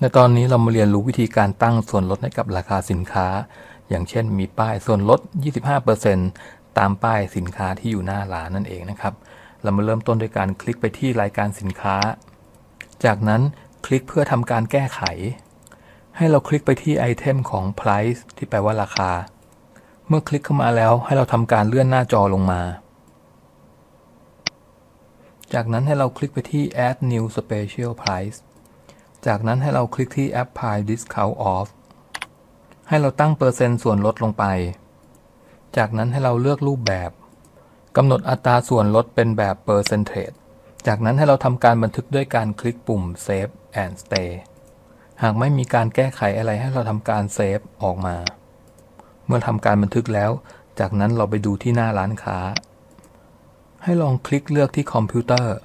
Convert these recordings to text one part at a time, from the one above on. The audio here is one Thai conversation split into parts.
ในตอนนี้เรามาเรียนรู้วิธีการตั้งส่วนลดให้กับราคาสินค้า อย่างเช่นมีป้ายส่วนลด 25%ตามป้ายสินค้าที่อยู่หน้าร้านนั่นเองนะครับ เรามาเริ่มต้นด้วยการคลิกไปที่รายการสินค้า จากนั้นคลิกเพื่อทำการแก้ไข ให้เราคลิกไปที่ไอเทมของ price ที่แปลว่าราคา เมื่อคลิกเข้ามาแล้วให้เราทำการเลื่อนหน้าจอลงมา จากนั้นให้เราคลิกไปที่ add new special price จากนั้นให้เราคลิกที่ apply discount off ให้เราตั้งเปอร์เซ็นต์ส่วนลดลงไป จากนั้นให้เราเลือกรูปแบบกำหนดอัตราส่วนลดเป็นแบบ percentage จากนั้นให้เราทำการบันทึกด้วยการคลิกปุ่ม save and stay หากไม่มีการแก้ไขอะไรให้เราทำการเซฟออกมา เมื่อทำการบันทึกแล้ว จากนั้นเราไปดูที่หน้าร้านค้า ให้ลองคลิกเลือกที่คอมพิวเตอร์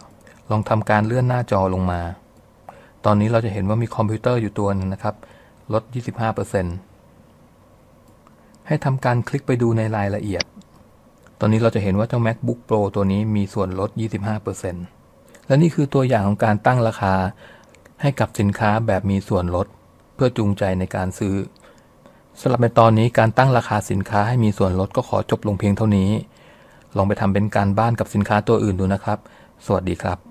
ลองทำการเลื่อนหน้าจอลงมา ตอนนี้เราจะเห็นว่ามีคอมพิวเตอร์อยู่ตัวหนึงนะครับ ลด 25%ให้ทำการคลิกไปดูในรายละเอียด ตอนนี้เราจะเห็นว่าเจ้า MacBook Pro ตัวนี้มีส่วนลด 25%และนี่คือตัวอย่างของการตั้งราคา ให้กับสินค้าแบบมีส่วนลด เพื่อจูงใจในการซื้อสำหรับในตอนนี้การตั้งราคาสินค้าให้มีส่วนลดก็ขอจบลงเพียงเท่านี้ ลองไปทำเป็นการบ้านกับสินค้าตัวอื่นดูนะครับ สวัสดีครับ